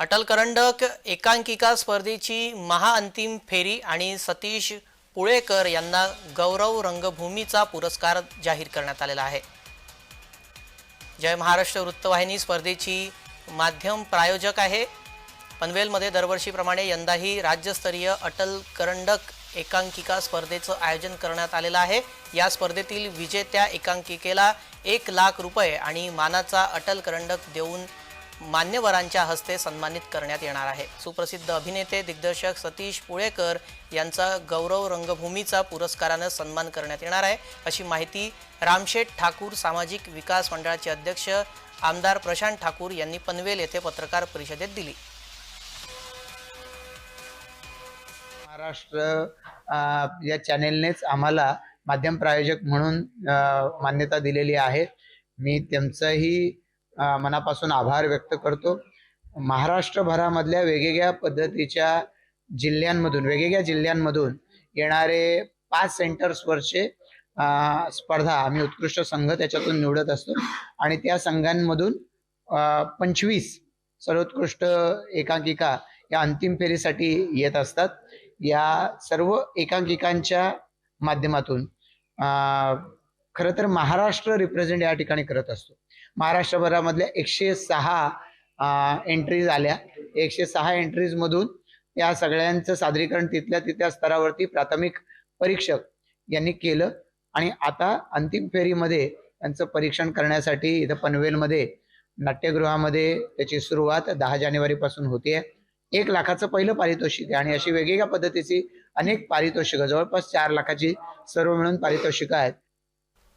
अटल करंडक एकांकिका स्पर्धेची महाअंतिम फेरी आणि सतीश पुळेकर यांना गौरव रंगभूमीचा पुरस्कार जाहीर करण्यात आलेला आहे. जय महाराष्ट्र वृत्तवाहिनी स्पर्धेची माध्यम प्रायोजक आहे. पनवेलमध्ये दरवर्षीप्रमाणे यंदाही राज्यस्तरीय अटल करंडक एकांकिका स्पर्धेचं आयोजन करण्यात आलेलं आहे. या स्पर्धेतील विजेत्या एकांकिकेला एक लाख रुपये आणि मानाचा अटल करंडक देऊन मान्यवरांच्या हस्ते सन्मानित करण्यात येणार आहे. सुप्रसिद्ध अभिनेते दिग्दर्शक सतीश पुळेकर यांचा गौरव रंगभूमीचा पुरस्कारानं सन्मान करण्यात येणार आहे. अशी माहिती रामशेठ ठाकूर सामाजिक विकास मंडळाचे अध्यक्ष आमदार प्रशांत ठाकूर यांनी पनवेल येथे पत्रकार परिषदेत दिली. महाराष्ट्र या चॅनेलनेच आम्हाला माध्यम प्रायोजक म्हणून मान्यता दिलेली आहे. मी त्यांचंही मनापासून आभार व्यक्त करतो. महाराष्ट्रभरामधल्या वेगवेगळ्या पद्धतीच्या जिल्ह्यांमधून वेगवेगळ्या जिल्ह्यांमधून येणारे पाच सेंटर्सवरचे स्पर्धा आम्ही उत्कृष्ट संघ त्याच्यातून निवडत असतो. आणि त्या संघांमधून पंचवीस सर्वोत्कृष्ट एकांकिका या अंतिम फेरीसाठी येत असतात. या सर्व एकांकिकांच्या माध्यमातून खरं तर महाराष्ट्र रिप्रेझेंट या ठिकाणी करत असतो. महाराष्ट्रभरामधल्या एकशे सहा एंट्रीज आल्या. एकशे सहा एंट्रीज मधून या सगळ्यांचं सादरीकरण तिथल्या तिथल्या स्तरावरती प्राथमिक परीक्षक यांनी केलं. आणि आता अंतिम फेरीमध्ये त्यांचं परीक्षण करण्यासाठी इथं पनवेलमध्ये नाट्यगृहामध्ये त्याची सुरुवात दहा जानेवारीपासून होती होते एक लाखाचं पहिलं पारितोषिक आहे आणि अशी वेगवेगळ्या पद्धतीची अनेक पारितोषिकं जवळपास चार लाखाची सर्व मिळून पारितोषिकं आहेत.